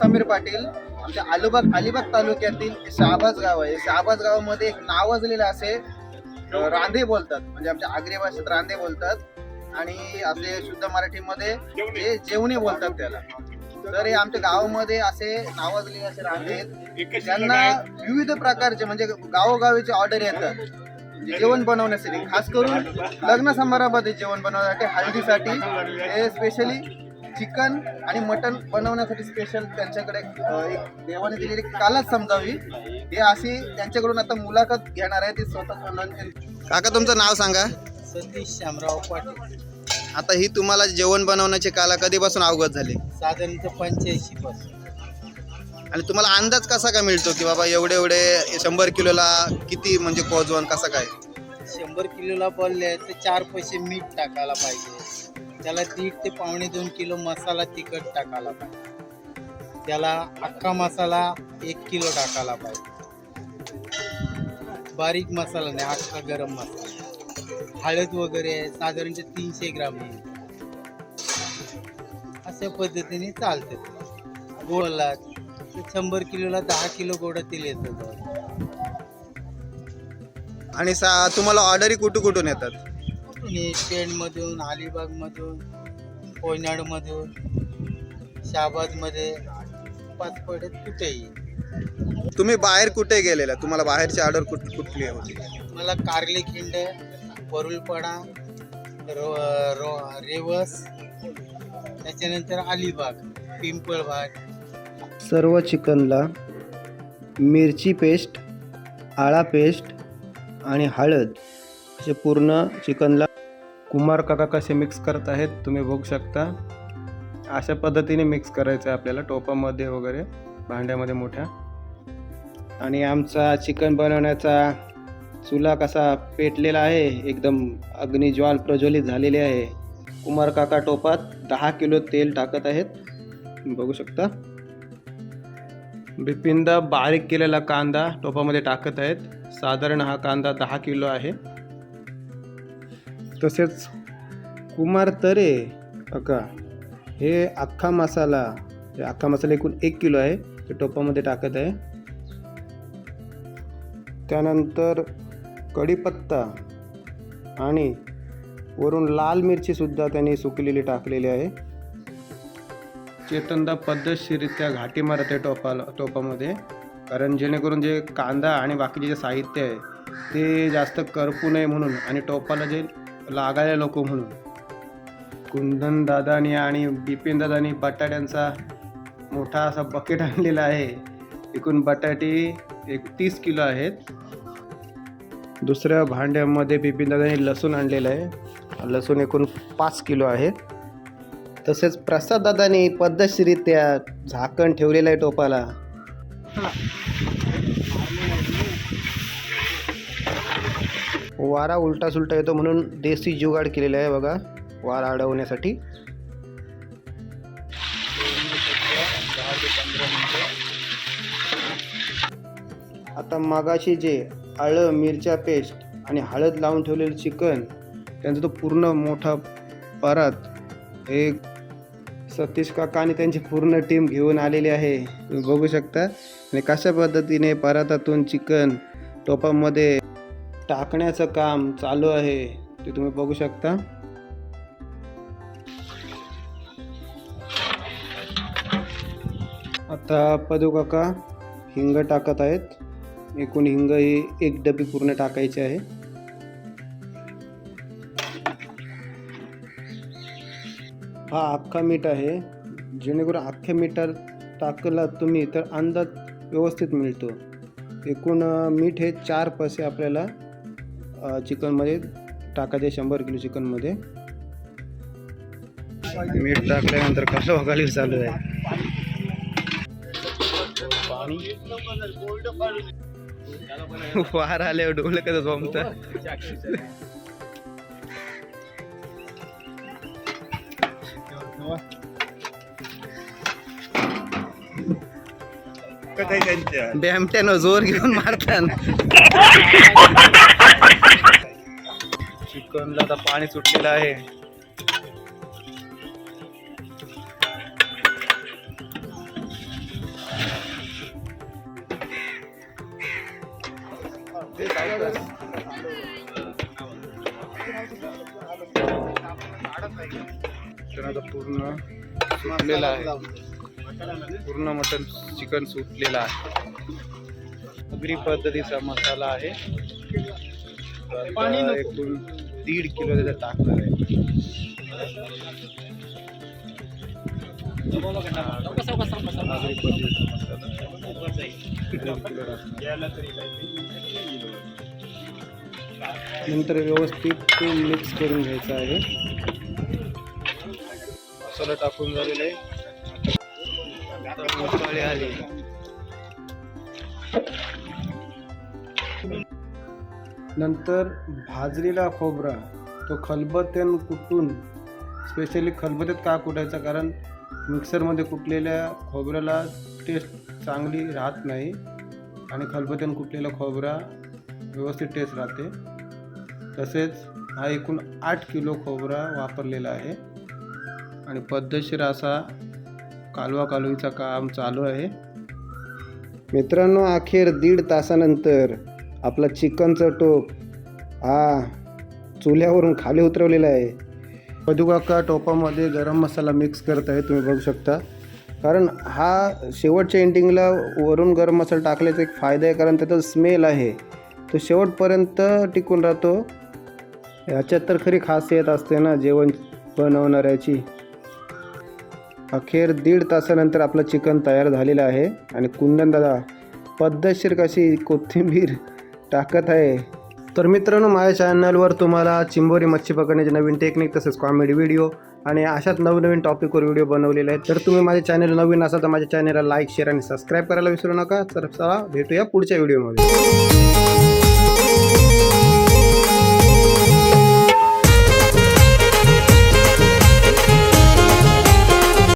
पाटील आमच्या अलिबाग अलिबाग तालुक्यातील शहाबाज गाव आहे. शहाबाज गावामध्ये एक नावाजलेलं असे रांधे बोलतात. म्हणजे आमच्या आगरी भाषेत रांधे बोलतात. आणि असे शुद्ध मराठीमध्ये ते जेवणी बोलतात त्याला. तर हे आमच्या गावामध्ये असे नावाजलेले असे रांधे आहेत. त्यांना विविध प्रकारचे म्हणजे गावोगावीचे ऑर्डर येतात. म्हणजे जेवण बनवण्यासाठी. खास करून लग्न समारंभामध्ये जेवण बनवण्यासाठी हळदीसाठी. हे स्पेशली चिकन आणि मटन बनवण्यासाठी स्पेशल त्यांच्याकडे एक देवाने दिलेली कालच समजावी. हे अशी त्यांच्याकडून आता मुलाखत घेणार आहे ते स्वतः काका तुमचं नाव सांगा. सतीश शामराव पाटील. आता ही तुम्हाला जेवण बनवण्याची काला कधीपासून अवगत झाली? साधारणतः पंच्याऐंशी पासून. आणि तुम्हाला अंदाज कसा काय मिळतो की बाबा एवढे एवढे शंभर किलोला किती म्हणजे कोजवण कसा काय? शंभर किलोला बोलले तर चार पैसे मीठ टाकायला पाहिजे. त्याला दीड ते पावणे दोन किलो मसाला तिखट टाकायला पाहिजे. त्याला अख्खा मसाला एक किलो टाकायला पाहिजे. बारीक मसाला नाही अख्खा गरम मसाला. हळद वगैरे साधारणचे तीनशे ग्राम अशा पद्धतीने चालते गोळला शंभर किलोला दहा किलो गोड तेल येतं. आणि सा तुम्हाला ऑर्डरी कुठून कुठून येतात? पेणमधून अलिबागमधून कोयनाडमधून शहाबाजमध्ये पाचपडेत कुठेही तुम्ही बाहेर कुठे गेलेला? तुम्हाला बाहेरची ऑर्डर कुठ कुठली होती? मला कारले खिंड वरुळपाडा रो रो रेवस त्याच्यानंतर अलिबाग पिंपळभाट सर्व चिकनला मिरची पेस्ट आळा पेस्ट आणि हळद असे पूर्ण चिकनला कुमार काका कसे मिक्स करत आहेत तुम्ही बघू शकता. अशा पद्धतीने मिक्स करायचं आहे आपल्याला टोपामध्ये वगैरे भांड्यामध्ये मोठ्या. आणि आमचा चिकन बनवण्याचा चुला कसा पेटलेला आहे एकदम अग्निज्वाल प्रज्वलित झालेली आहे. कुमार काका टोपात दहा किलो तेल टाकत आहेत. बघू शकता. बिपिंदा बारीक केलेला कांदा टोपामध्ये टाकत आहेत. साधारण हा कांदा दहा किलो आहे. तसेच कुमार तरे अका हे अख्खा मसाला हे अख्खा मसाला एकूण एक किलो आहे ते टोपामध्ये टाकत आहे. त्यानंतर कढीपत्ता आणि वरून लाल मिरचीसुद्धा त्यांनी सुकलेली टाकलेली आहे. चेतनदा पद्धतशीरित्या घाटी मारत आहे टोपाला टोपामध्ये. कारण जेणेकरून जे कांदा आणि बाकीचे जे साहित्य आहे ते जास्त करपू नये म्हणून आणि टोपाला जे लागायला नको म्हणून. कुंदन दादानी आणि बिपिन दादानी बटाट्यांचा मोठा असा बकेट आणलेला आहे. एकूण बटाटे एक तीस किलो आहेत. दुसऱ्या भांड्यामध्ये बिपिन दादानी लसूण आणलेलं आहे. लसूण एकूण पाच किलो आहे. तसेच प्रसाद दादानी पद्धतशीरित्या झाकण ठेवलेलं आहे टोपाला. वारा उलटा सुलटा येतो म्हणून देसी जुगाड केलेला आहे बघा वारा अडवण्यासाठी. आता मागाशी जे आळं मिरच्या पेस्ट आणि हळद लावून ठेवलेलं चिकन त्यांचा तो पूर्ण मोठा परात. एक सतीश काका आणि त्यांची पूर्ण टीम घेऊन आलेली आहे. तुम्ही बघू शकता. आणि कशा पद्धतीने परातातून चिकन टोपामध्ये टाकण्याचं काम चालू आहे ते तुम्ही बघू शकता. आता पदू काका हिंग टाकत आहेत. एकूण हिंग ही एक डबी पूर्ण टाकायची आहे. हा अख्खा मीठ आहे. जेणेकरून अख्ख्या मीठात टाकला तुम्ही तर अंदाज व्यवस्थित मिळतो. एकूण मीठ हे चार पैसे आपल्याला चिकनमध्ये टाकायचे शंभर किलो चिकनमध्ये. मीठ टाकल्यानंतर कसं वगाली चालू आहे? वार आल्यावर डोलं कसं जमतं बॅमट्यानं जोर घेऊन आता पाणी सुटलेलं आहे. पूर्ण सुटलेला आहे. पूर्ण मटन चिकन सुटलेला आहे. अग्री पद्धतीचा मसाला आहे. पाणी. एकूण दीड किलो त्याच्यात टाकणार आहे. नंतर व्यवस्थित ते मिक्स करून घ्यायचं आहे मसाला टाकून झालेला आहे मसाले आले नंतर भाजलेला खोबरा तो खलबत्त्यानं कुटून स्पेशली खलबत्त्यात का कुटायचा? कारण मिक्सरमध्ये कुटलेल्या खोबऱ्याला टेस्ट चांगली राहत नाही आणि खलबत्त्यानं कुटलेला खोबरा व्यवस्थित टेस्ट राहते. तसेच हा एकूण आठ किलो खोबरा वापरलेला आहे. आणि पद्धतशीर असा कालवा कालवीचा काम चालू आहे. मित्रांनो अखेर दीड तासानंतर आपला चिकनचं टोप. हा चुल्यावरून खाली उतरवलेला आहे. मधुकाका टोपामध्ये गरम मसाला मिक्स करत आहे तुम्ही बघू शकता. कारण हा शेवटच्या एंडिंगला वरून गरम मसाला टाकल्याचा एक फायदा आहे कारण त्याचा स्मेल आहे. तो शेवटपर्यंत टिकून राहतो. ह्याच्यात तर खरी खासियत असते ना जेवण बनवणाऱ्याची. अखेर दीड तासानंतर आपलं चिकन तयार झालेलं आहे. आणि कुंदन दादा पद्धतशीर कशी कोथिंबीर टाकत आहे. तर मित्रांनो माझ्या चॅनलवर तुम्हाला चिंबोरी मच्छी पकडण्याचे नवीन टेक्निक तसेच कॉमेडी व्हिडिओ आणि अशाच नवनवीन टॉपिकवर व्हिडिओ बनवलेले आहेत. तर तुम्ही माझे चॅनल नवीन असाल तर माझ्या चॅनलला लाईक शेअर आणि सबस्क्राईब करायला विसरू नका. तर चला भेटूया पुढच्या व्हिडिओमध्ये